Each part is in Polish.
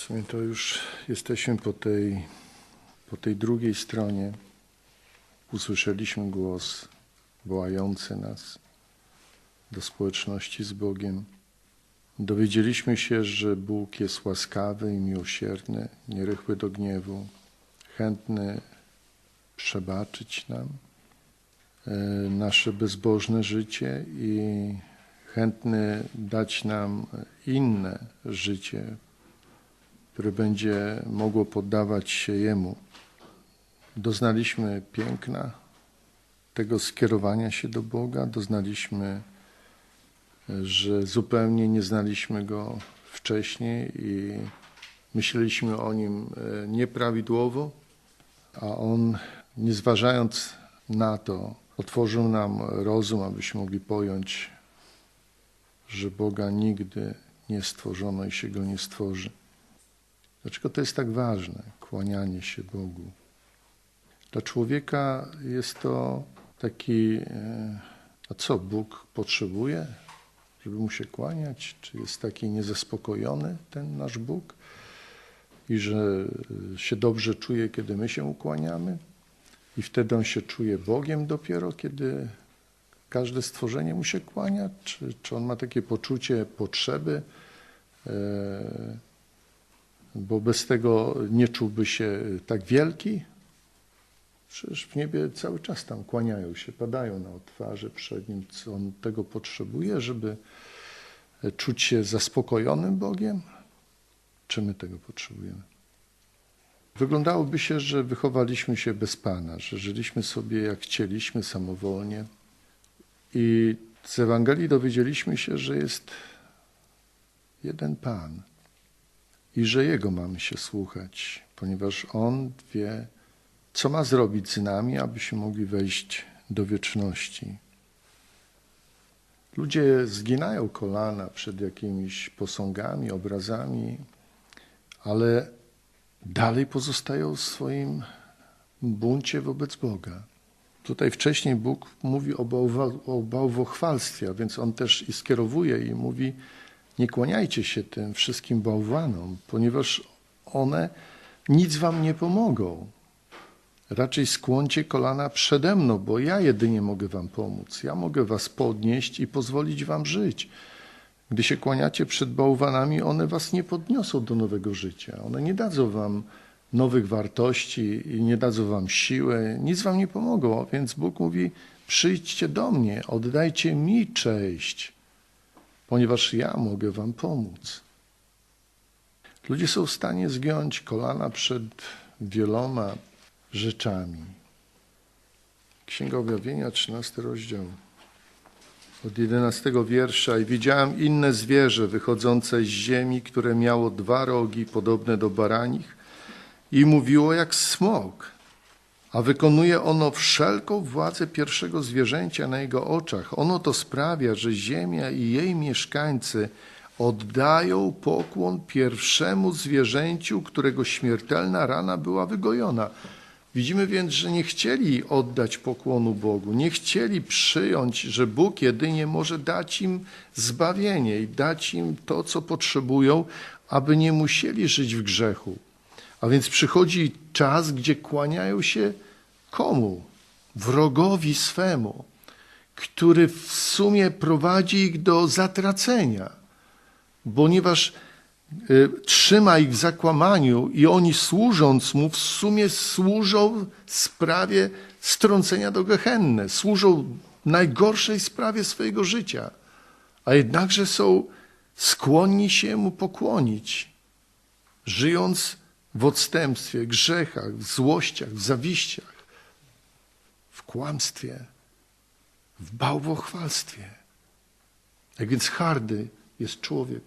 W sumie to już jesteśmy po tej, po tej drugiej stronie. Usłyszeliśmy głos wołający nas do społeczności z Bogiem. Dowiedzieliśmy się, że Bóg jest łaskawy i miłosierny, nierychły do gniewu, chętny przebaczyć nam e, nasze bezbożne życie i chętny dać nam inne życie, które będzie mogło poddawać się Jemu. Doznaliśmy piękna tego skierowania się do Boga, doznaliśmy, że zupełnie nie znaliśmy Go wcześniej i myśleliśmy o Nim e, nieprawidłowo, a On, nie zważając na to, otworzył nam rozum, abyśmy mogli pojąć, że Boga nigdy nie stworzono i się Go nie stworzy. Dlaczego to jest tak ważne, kłanianie się Bogu? Dla człowieka jest to taki, e, a co Bóg potrzebuje, żeby mu się kłaniać? Czy jest taki niezaspokojony ten nasz Bóg i że e, się dobrze czuje, kiedy my się ukłaniamy? I wtedy on się czuje Bogiem dopiero, kiedy każde stworzenie mu się kłania? Czy, czy on ma takie poczucie potrzeby? E, bo bez tego nie czułby się tak wielki. Przecież w niebie cały czas tam kłaniają się, padają na twarze przed nim, co on tego potrzebuje, żeby czuć się zaspokojonym Bogiem? Czy my tego potrzebujemy? Wyglądałoby się, że wychowaliśmy się bez Pana, że żyliśmy sobie jak chcieliśmy, samowolnie. I z Ewangelii dowiedzieliśmy się, że jest jeden Pan i że Jego mamy się słuchać, ponieważ On wie, co ma zrobić z nami, abyśmy mogli wejść do wieczności. Ludzie zginają kolana przed jakimiś posągami, obrazami, ale dalej pozostają w swoim buncie wobec Boga. Tutaj wcześniej Bóg mówi o, bałwochwalstwie, a więc On też i skierowuje i mówi, nie kłaniajcie się tym wszystkim bałwanom, ponieważ one nic wam nie pomogą. Raczej skłoncie kolana przede mną, bo ja jedynie mogę wam pomóc. Ja mogę was podnieść i pozwolić wam żyć. Gdy się kłaniacie przed bałwanami, one was nie podniosą do nowego życia. One nie dadzą wam nowych wartości i nie dadzą wam siły, nic wam nie pomogą. Więc Bóg mówi: przyjdźcie do mnie, oddajcie mi cześć ponieważ ja mogę wam pomóc. Ludzie są w stanie zgiąć kolana przed wieloma rzeczami. Księga Objawienia, 13 rozdział. Od 11 wiersza. I widziałem inne zwierzę wychodzące z ziemi, które miało dwa rogi podobne do baranich i mówiło jak smok a wykonuje ono wszelką władzę pierwszego zwierzęcia na jego oczach. Ono to sprawia, że ziemia i jej mieszkańcy oddają pokłon pierwszemu zwierzęciu, którego śmiertelna rana była wygojona. Widzimy więc, że nie chcieli oddać pokłonu Bogu, nie chcieli przyjąć, że Bóg jedynie może dać im zbawienie i dać im to, co potrzebują, aby nie musieli żyć w grzechu. A więc przychodzi czas, gdzie kłaniają się komu? Wrogowi swemu, który w sumie prowadzi ich do zatracenia, ponieważ y, trzyma ich w zakłamaniu i oni służąc mu w sumie służą sprawie strącenia do Gehenny, służą najgorszej sprawie swojego życia, a jednakże są skłonni się mu pokłonić, żyjąc w odstępstwie, grzechach, w złościach, w zawiściach, w kłamstwie, w bałwochwalstwie. Jak więc hardy jest człowiek,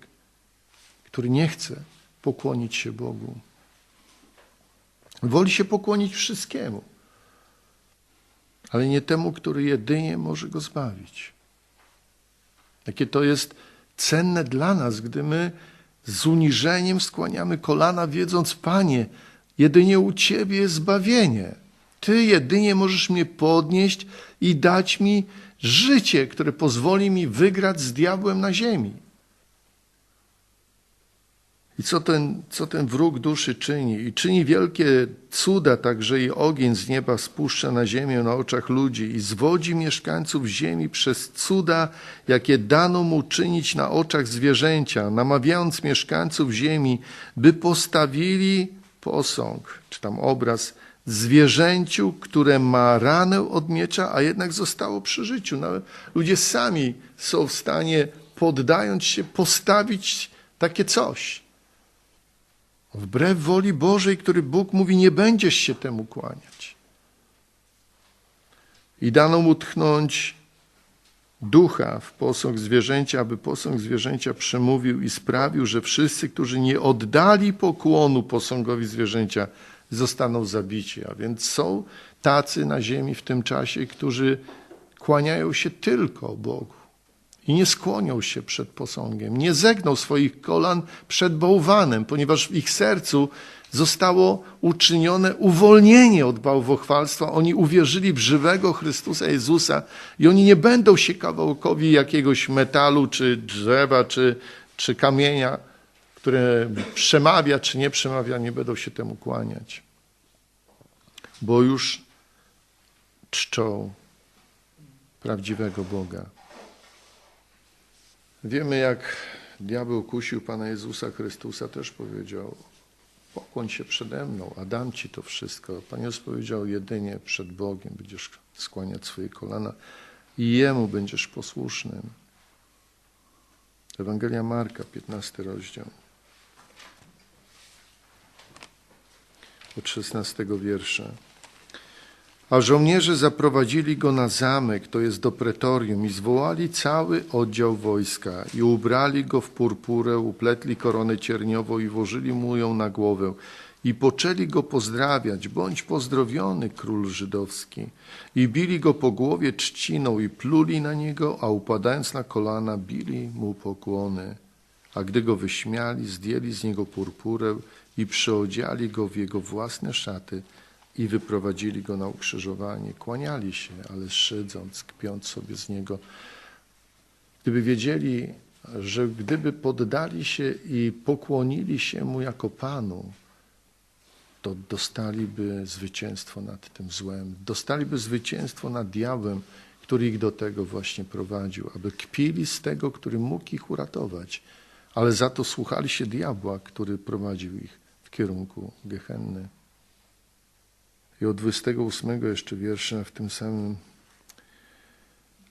który nie chce pokłonić się Bogu. Woli się pokłonić wszystkiemu, ale nie temu, który jedynie może go zbawić. Jakie to jest cenne dla nas, gdy my z uniżeniem skłaniamy kolana, wiedząc, Panie, jedynie u Ciebie jest zbawienie. Ty jedynie możesz mnie podnieść i dać mi życie, które pozwoli mi wygrać z diabłem na ziemi. I co ten, co ten wróg duszy czyni? I czyni wielkie cuda, także i ogień z nieba spuszcza na ziemię na oczach ludzi i zwodzi mieszkańców ziemi przez cuda, jakie dano mu czynić na oczach zwierzęcia, namawiając mieszkańców ziemi, by postawili posąg, czy tam obraz zwierzęciu, które ma ranę od miecza, a jednak zostało przy życiu. Nawet ludzie sami są w stanie, poddając się, postawić takie coś. Wbrew woli Bożej, który Bóg mówi, nie będziesz się temu kłaniać. I dano mu tchnąć ducha w posąg zwierzęcia, aby posąg zwierzęcia przemówił i sprawił, że wszyscy, którzy nie oddali pokłonu posągowi zwierzęcia, zostaną zabici. A więc są tacy na ziemi w tym czasie, którzy kłaniają się tylko Bogu i nie skłonią się przed posągiem, nie zegną swoich kolan przed bałwanem, ponieważ w ich sercu zostało uczynione uwolnienie od bałwochwalstwa. Oni uwierzyli w żywego Chrystusa Jezusa i oni nie będą się kawałkowi jakiegoś metalu, czy drzewa, czy, czy kamienia, które przemawia, czy nie przemawia, nie będą się temu kłaniać. Bo już czczą prawdziwego Boga. Wiemy, jak diabeł kusił Pana Jezusa Chrystusa, też powiedział, pokłoń się przede mną, a dam Ci to wszystko. Pan Jezus powiedział, jedynie przed Bogiem będziesz skłaniać swoje kolana i Jemu będziesz posłusznym. Ewangelia Marka, 15 rozdział. Od 16 wiersza. A żołnierze zaprowadzili go na zamek, to jest do pretorium, i zwołali cały oddział wojska i ubrali go w purpurę, upletli koronę cierniową i włożyli mu ją na głowę. I poczęli go pozdrawiać, bądź pozdrowiony król żydowski. I bili go po głowie trzciną i pluli na niego, a upadając na kolana, bili mu pokłony. A gdy go wyśmiali, zdjęli z niego purpurę i przyodziali go w jego własne szaty i wyprowadzili go na ukrzyżowanie. Kłaniali się, ale szydząc, kpiąc sobie z niego. Gdyby wiedzieli, że gdyby poddali się i pokłonili się mu jako Panu, to dostaliby zwycięstwo nad tym złem, dostaliby zwycięstwo nad diabłem, który ich do tego właśnie prowadził, aby kpili z tego, który mógł ich uratować, ale za to słuchali się diabła, który prowadził ich w kierunku Gehenny. I od 28 jeszcze wiersza w tym samym.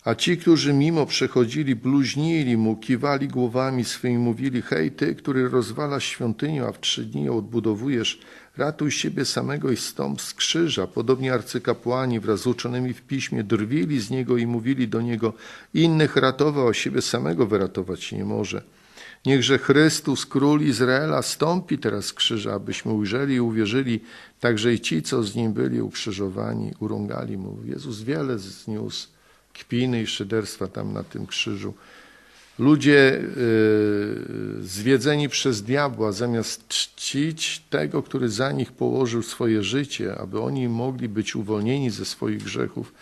A ci, którzy mimo przechodzili, bluźnili mu, kiwali głowami swymi, mówili: Hej, ty, który rozwalasz świątynię, a w trzy dni ją odbudowujesz, ratuj siebie samego i stąp z krzyża. Podobnie arcykapłani wraz z uczonymi w piśmie drwili z niego i mówili do niego: Innych ratował, a siebie samego wyratować nie może. Niechże Chrystus, król Izraela, stąpi teraz z krzyża, abyśmy ujrzeli i uwierzyli, także i ci, co z nim byli ukrzyżowani, urągali mu. Jezus wiele zniósł kpiny i szyderstwa tam na tym krzyżu. Ludzie yy, zwiedzeni przez diabła, zamiast czcić tego, który za nich położył swoje życie, aby oni mogli być uwolnieni ze swoich grzechów,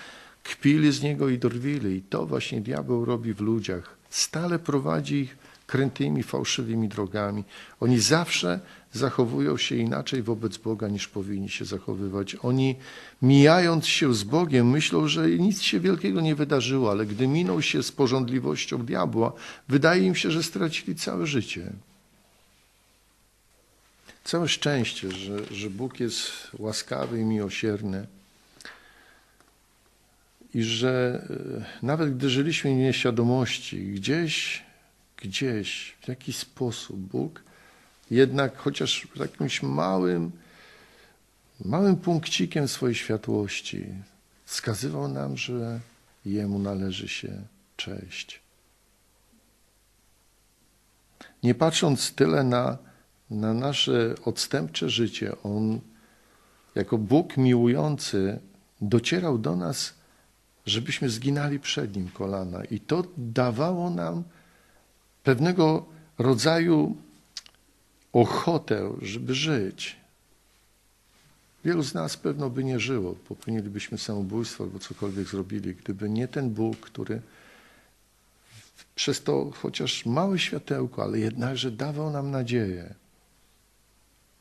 kpili z niego i drwili. I to właśnie diabeł robi w ludziach. Stale prowadzi ich krętymi, fałszywymi drogami. Oni zawsze zachowują się inaczej wobec Boga, niż powinni się zachowywać. Oni, mijając się z Bogiem, myślą, że nic się wielkiego nie wydarzyło, ale gdy miną się z porządliwością diabła, wydaje im się, że stracili całe życie. Całe szczęście, że, że Bóg jest łaskawy i miłosierny. I że e, nawet gdy żyliśmy w nieświadomości, gdzieś gdzieś, w jakiś sposób Bóg jednak chociaż jakimś małym, małym punkcikiem swojej światłości wskazywał nam, że Jemu należy się cześć. Nie patrząc tyle na, na nasze odstępcze życie, On jako Bóg miłujący docierał do nas, żebyśmy zginali przed Nim kolana. I to dawało nam pewnego rodzaju ochotę, żeby żyć. Wielu z nas pewno by nie żyło, popełnilibyśmy samobójstwo albo cokolwiek zrobili, gdyby nie ten Bóg, który przez to chociaż małe światełko, ale jednakże dawał nam nadzieję.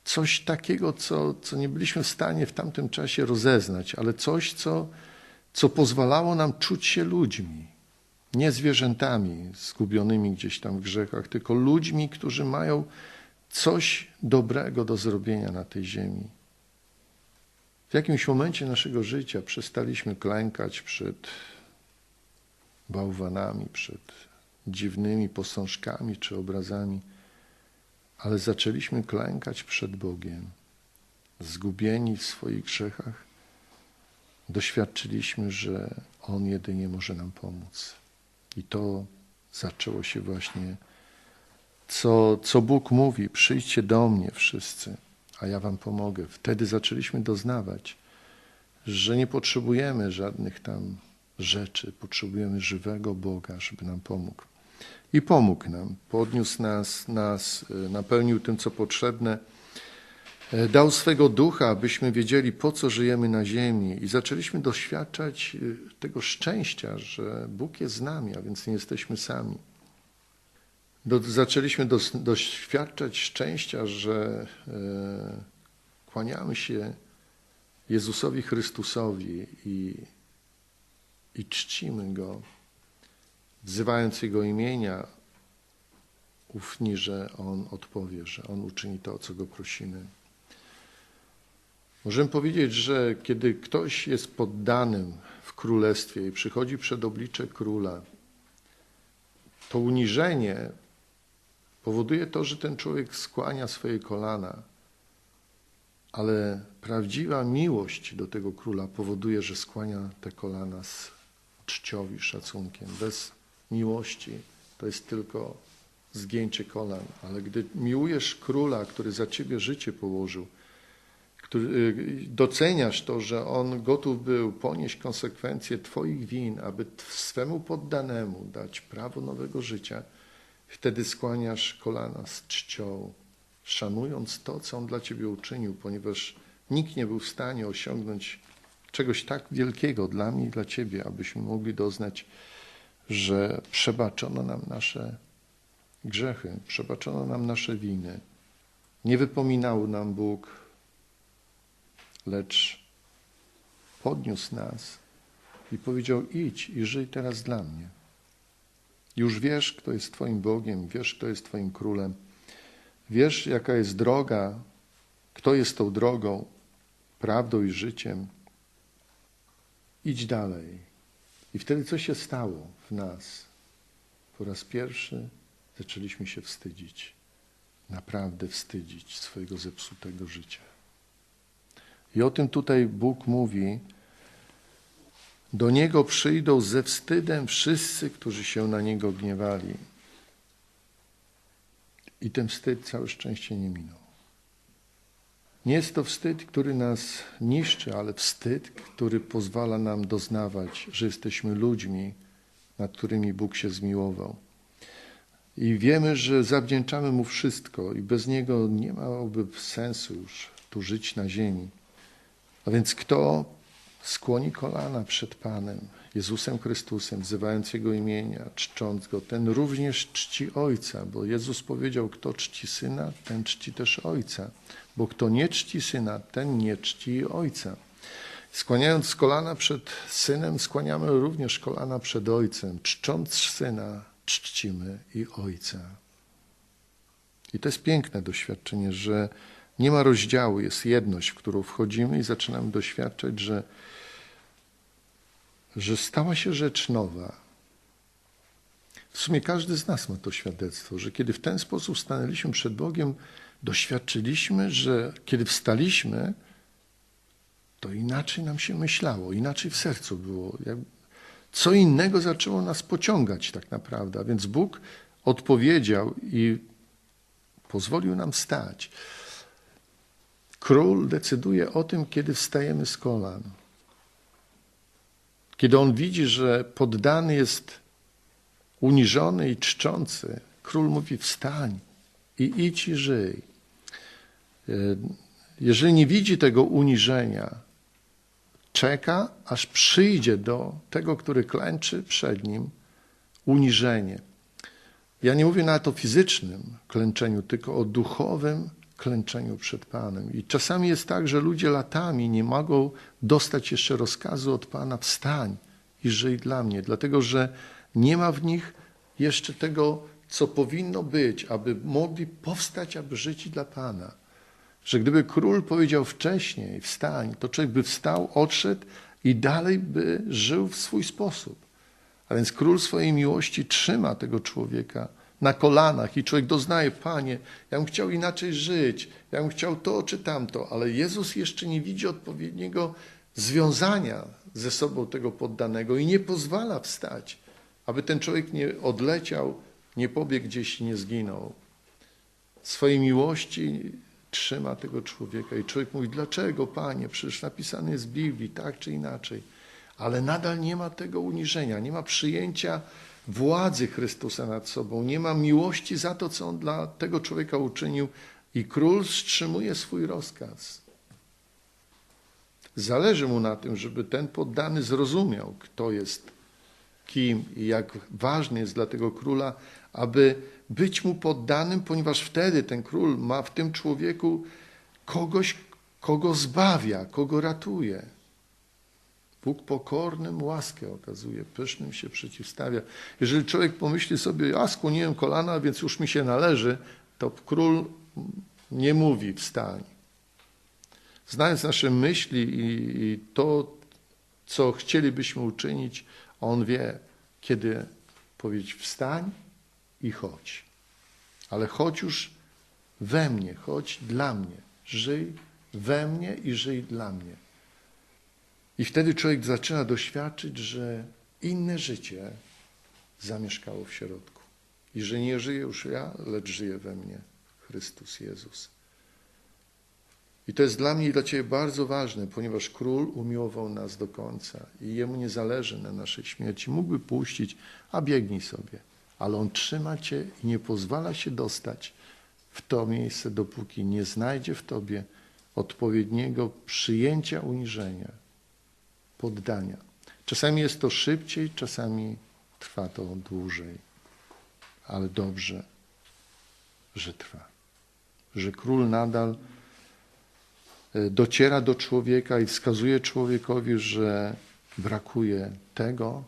coś takiego, co, co nie byliśmy w stanie w tamtym czasie rozeznać, ale coś, co, co pozwalało nam czuć się ludźmi. Nie zwierzętami zgubionymi gdzieś tam w grzechach, tylko ludźmi, którzy mają coś dobrego do zrobienia na tej ziemi. W jakimś momencie naszego życia przestaliśmy klękać przed bałwanami, przed dziwnymi posążkami czy obrazami, ale zaczęliśmy klękać przed Bogiem. Zgubieni w swoich grzechach, doświadczyliśmy, że On jedynie może nam pomóc. I to zaczęło się właśnie, co, co Bóg mówi: przyjdźcie do mnie wszyscy, a ja wam pomogę. Wtedy zaczęliśmy doznawać, że nie potrzebujemy żadnych tam rzeczy, potrzebujemy żywego Boga, żeby nam pomógł. I pomógł nam, podniósł nas, nas napełnił tym, co potrzebne. Dał swego ducha, abyśmy wiedzieli, po co żyjemy na ziemi, i zaczęliśmy doświadczać tego szczęścia, że Bóg jest z nami, a więc nie jesteśmy sami. Do, zaczęliśmy dos, doświadczać szczęścia, że e, kłaniamy się Jezusowi Chrystusowi i, i czcimy Go, wzywając Jego imienia, ufni, że On odpowie, że On uczyni to, o co Go prosimy. Możemy powiedzieć, że kiedy ktoś jest poddanym w królestwie i przychodzi przed oblicze króla, to uniżenie powoduje to, że ten człowiek skłania swoje kolana, ale prawdziwa miłość do tego króla powoduje, że skłania te kolana z czcią i szacunkiem. Bez miłości to jest tylko zgięcie kolan, ale gdy miłujesz króla, który za ciebie życie położył, który, y, doceniasz to, że on gotów był ponieść konsekwencje Twoich win, aby swemu poddanemu dać prawo nowego życia, wtedy skłaniasz kolana z czcią, szanując to, co on dla Ciebie uczynił, ponieważ nikt nie był w stanie osiągnąć czegoś tak wielkiego dla mnie i dla Ciebie, abyśmy mogli doznać, że przebaczono nam nasze grzechy, przebaczono nam nasze winy. Nie wypominał nam Bóg, lecz podniósł nas i powiedział: Idź i żyj teraz dla mnie. Już wiesz, kto jest Twoim Bogiem, wiesz, kto jest Twoim królem, wiesz, jaka jest droga, kto jest tą drogą, prawdą i życiem. Idź dalej. I wtedy co się stało w nas? Po raz pierwszy zaczęliśmy się wstydzić, naprawdę wstydzić swojego zepsutego życia. I o tym tutaj Bóg mówi. Do Niego przyjdą ze wstydem wszyscy, którzy się na Niego gniewali. I ten wstyd całe szczęście nie minął. Nie jest to wstyd, który nas niszczy, ale wstyd, który pozwala nam doznawać, że jesteśmy ludźmi, nad którymi Bóg się zmiłował. I wiemy, że zawdzięczamy Mu wszystko i bez Niego nie miałoby sensu już tu żyć na ziemi. A więc kto skłoni kolana przed Panem, Jezusem Chrystusem, wzywając Jego imienia, czcząc Go, ten również czci Ojca, bo Jezus powiedział, kto czci Syna, ten czci też Ojca, bo kto nie czci Syna, ten nie czci Ojca. Skłaniając kolana przed Synem, skłaniamy również kolana przed Ojcem. Czcząc Syna, czcimy i Ojca. I to jest piękne doświadczenie, że nie ma rozdziału, jest jedność, w którą wchodzimy i zaczynamy doświadczać, że, że stała się rzecz nowa. W sumie każdy z nas ma to świadectwo, że kiedy w ten sposób stanęliśmy przed Bogiem, doświadczyliśmy, że kiedy wstaliśmy, to inaczej nam się myślało, inaczej w sercu było. Co innego zaczęło nas pociągać tak naprawdę. Więc Bóg odpowiedział i pozwolił nam stać. Król decyduje o tym, kiedy wstajemy z kolan. Kiedy on widzi, że poddany jest uniżony i czczący, król mówi: Wstań i idź i żyj. E, jeżeli nie widzi tego uniżenia, czeka, aż przyjdzie do tego, który klęczy przed nim, uniżenie. Ja nie mówię nawet o fizycznym klęczeniu, tylko o duchowym klęczeniu przed Panem. I czasami jest tak, że ludzie latami nie mogą dostać jeszcze rozkazu od Pana wstań i żyj dla mnie, dlatego że nie ma w nich jeszcze tego, co powinno być, aby mogli powstać, aby żyć dla Pana. Że gdyby król powiedział wcześniej wstań, to człowiek by wstał, odszedł i dalej by żył w swój sposób. A więc król swojej miłości trzyma tego człowieka na kolanach i człowiek doznaje, Panie, ja bym chciał inaczej żyć, ja bym chciał to czy tamto, ale Jezus jeszcze nie widzi odpowiedniego związania ze sobą tego poddanego i nie pozwala wstać, aby ten człowiek nie odleciał, nie pobiegł gdzieś i nie zginął. Swojej miłości trzyma tego człowieka i człowiek mówi, dlaczego Panie, przecież napisane jest w Biblii tak czy inaczej, ale nadal nie ma tego uniżenia, nie ma przyjęcia władzy Chrystusa nad sobą, nie ma miłości za to, co On dla tego człowieka uczynił i król wstrzymuje swój rozkaz. Zależy mu na tym, żeby ten poddany zrozumiał, kto jest kim i jak ważny jest dla tego króla, aby być mu poddanym, ponieważ wtedy ten król ma w tym człowieku kogoś, kogo zbawia, kogo ratuje. Bóg pokornym łaskę okazuje, pysznym się przeciwstawia. Jeżeli człowiek pomyśli sobie, a skłoniłem kolana, więc już mi się należy, to król nie mówi wstań. Znając nasze myśli i, i to, co chcielibyśmy uczynić, on wie, kiedy powiedzieć wstań i chodź. Ale chodź już we mnie, chodź dla mnie. Żyj we mnie i żyj dla mnie. I wtedy człowiek zaczyna doświadczyć, że inne życie zamieszkało w środku. I że nie żyję już ja, lecz żyje we mnie Chrystus Jezus. I to jest dla mnie i dla Ciebie bardzo ważne, ponieważ Król umiłował nas do końca i Jemu nie zależy na naszej śmierci. Mógłby puścić, a biegnij sobie. Ale On trzyma Cię i nie pozwala się dostać w to miejsce, dopóki nie znajdzie w Tobie odpowiedniego przyjęcia uniżenia, poddania. Czasami jest to szybciej, czasami trwa to dłużej, ale dobrze, że trwa. Że król nadal e, dociera do człowieka i wskazuje człowiekowi, że brakuje tego,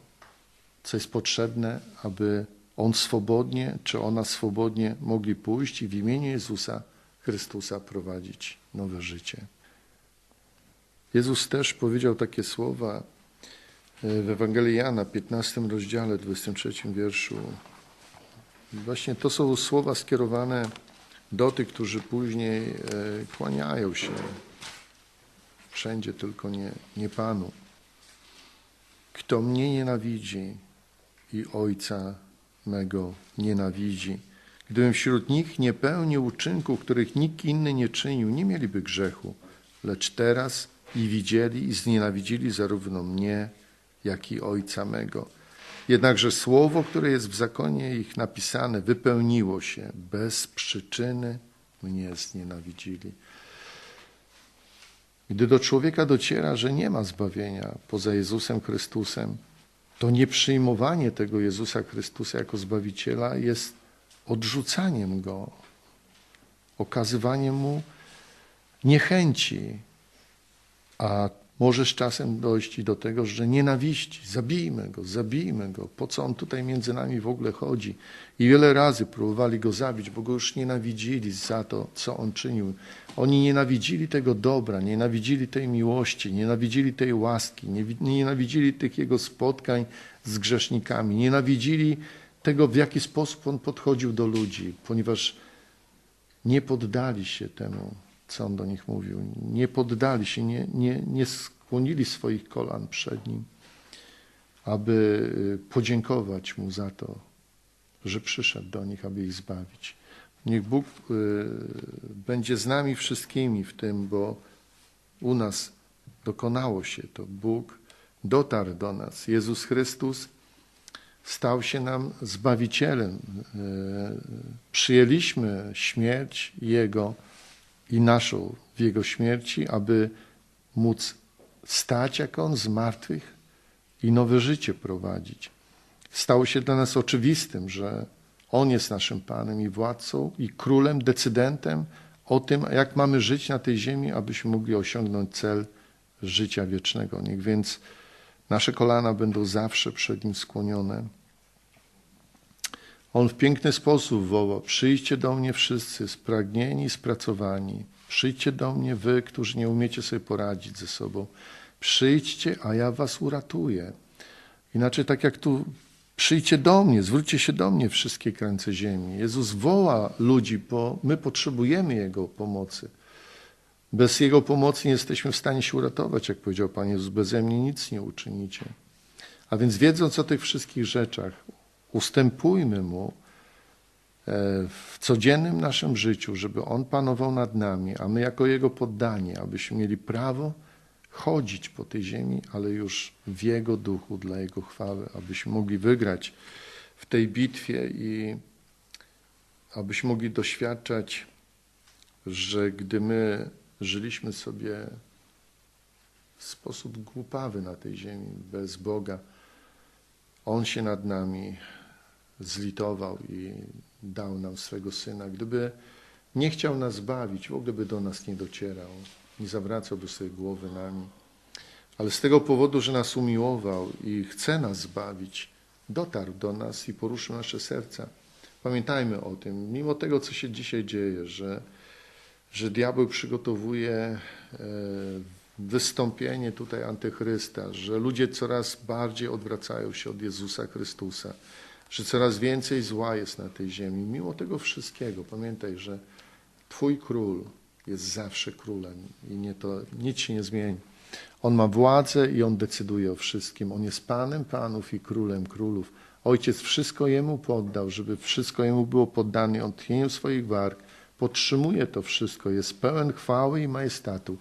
co jest potrzebne, aby on swobodnie, czy ona swobodnie mogli pójść i w imieniu Jezusa Chrystusa prowadzić nowe życie. Jezus też powiedział takie słowa e, w Ewangelii Jana, 15 rozdziale, 23 wierszu. Właśnie to są słowa skierowane do tych, którzy później e, kłaniają się wszędzie, tylko nie, nie Panu. Kto mnie nienawidzi i Ojca mego nienawidzi. Gdybym wśród nich nie pełnił uczynków, których nikt inny nie czynił, nie mieliby grzechu, lecz teraz i widzieli i znienawidzili zarówno mnie, jak i Ojca mego. Jednakże słowo, które jest w zakonie ich napisane, wypełniło się. Bez przyczyny mnie znienawidzili. Gdy do człowieka dociera, że nie ma zbawienia poza Jezusem Chrystusem, to nieprzyjmowanie tego Jezusa Chrystusa jako Zbawiciela jest odrzucaniem Go, okazywaniem Mu niechęci, a może z czasem dojść do tego, że nienawiści, zabijmy go, zabijmy go, po co on tutaj między nami w ogóle chodzi. I wiele razy próbowali go zabić, bo go już nienawidzili za to, co on czynił. Oni nienawidzili tego dobra, nienawidzili tej miłości, nienawidzili tej łaski, nienawidzili tych jego spotkań z grzesznikami, nienawidzili tego, w jaki sposób on podchodził do ludzi, ponieważ nie poddali się temu co on do nich mówił. Nie poddali się, nie, nie, nie skłonili swoich kolan przed nim, aby y, podziękować mu za to, że przyszedł do nich, aby ich zbawić. Niech Bóg y, będzie z nami wszystkimi w tym, bo u nas dokonało się to. Bóg dotarł do nas. Jezus Chrystus stał się nam Zbawicielem. Y, przyjęliśmy śmierć Jego i naszą w Jego śmierci, aby móc stać jak On z martwych i nowe życie prowadzić. Stało się dla nas oczywistym, że On jest naszym Panem i władcą i królem, decydentem o tym, jak mamy żyć na tej ziemi, abyśmy mogli osiągnąć cel życia wiecznego. Niech więc nasze kolana będą zawsze przed Nim skłonione. On w piękny sposób woła: Przyjdźcie do mnie wszyscy spragnieni, spracowani. Przyjdźcie do mnie, wy, którzy nie umiecie sobie poradzić ze sobą. Przyjdźcie, a ja was uratuję. Inaczej, tak jak tu, przyjdźcie do mnie, zwróćcie się do mnie, wszystkie krańce ziemi. Jezus woła ludzi, bo my potrzebujemy Jego pomocy. Bez Jego pomocy nie jesteśmy w stanie się uratować, jak powiedział Pan Jezus, beze mnie nic nie uczynicie. A więc wiedząc o tych wszystkich rzeczach, ustępujmy Mu e, w codziennym naszym życiu, żeby On panował nad nami, a my jako Jego poddani, abyśmy mieli prawo chodzić po tej ziemi, ale już w Jego duchu, dla Jego chwały, abyśmy mogli wygrać w tej bitwie i abyśmy mogli doświadczać, że gdy my żyliśmy sobie w sposób głupawy na tej ziemi, bez Boga, On się nad nami zlitował i dał nam swego Syna. Gdyby nie chciał nas bawić, w ogóle by do nas nie docierał, nie zawracałby sobie głowy nami. Ale z tego powodu, że nas umiłował i chce nas zbawić, dotarł do nas i poruszył nasze serca. Pamiętajmy o tym, mimo tego, co się dzisiaj dzieje, że, że diabeł przygotowuje e, wystąpienie tutaj antychrysta, że ludzie coraz bardziej odwracają się od Jezusa Chrystusa, że coraz więcej zła jest na tej ziemi. Mimo tego wszystkiego, pamiętaj, że Twój król jest zawsze królem i nie to, nic się nie zmieni. On ma władzę i on decyduje o wszystkim. On jest Panem Panów i Królem Królów. Ojciec wszystko Jemu poddał, żeby wszystko Jemu było poddane. On tchnieniem swoich warg podtrzymuje to wszystko. Jest pełen chwały i majestatu.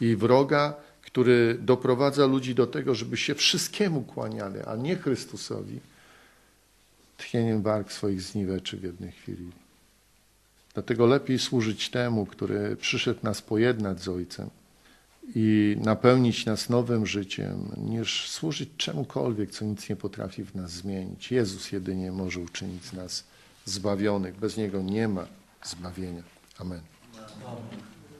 I wroga, który doprowadza ludzi do tego, żeby się wszystkiemu kłaniali, a nie Chrystusowi, tchnieniem warg swoich zniweczy w jednej chwili. Dlatego lepiej służyć temu, który przyszedł nas pojednać z Ojcem i napełnić nas nowym życiem, niż służyć czemukolwiek, co nic nie potrafi w nas zmienić. Jezus jedynie może uczynić z nas zbawionych. Bez Niego nie ma zbawienia. Amen. Amen.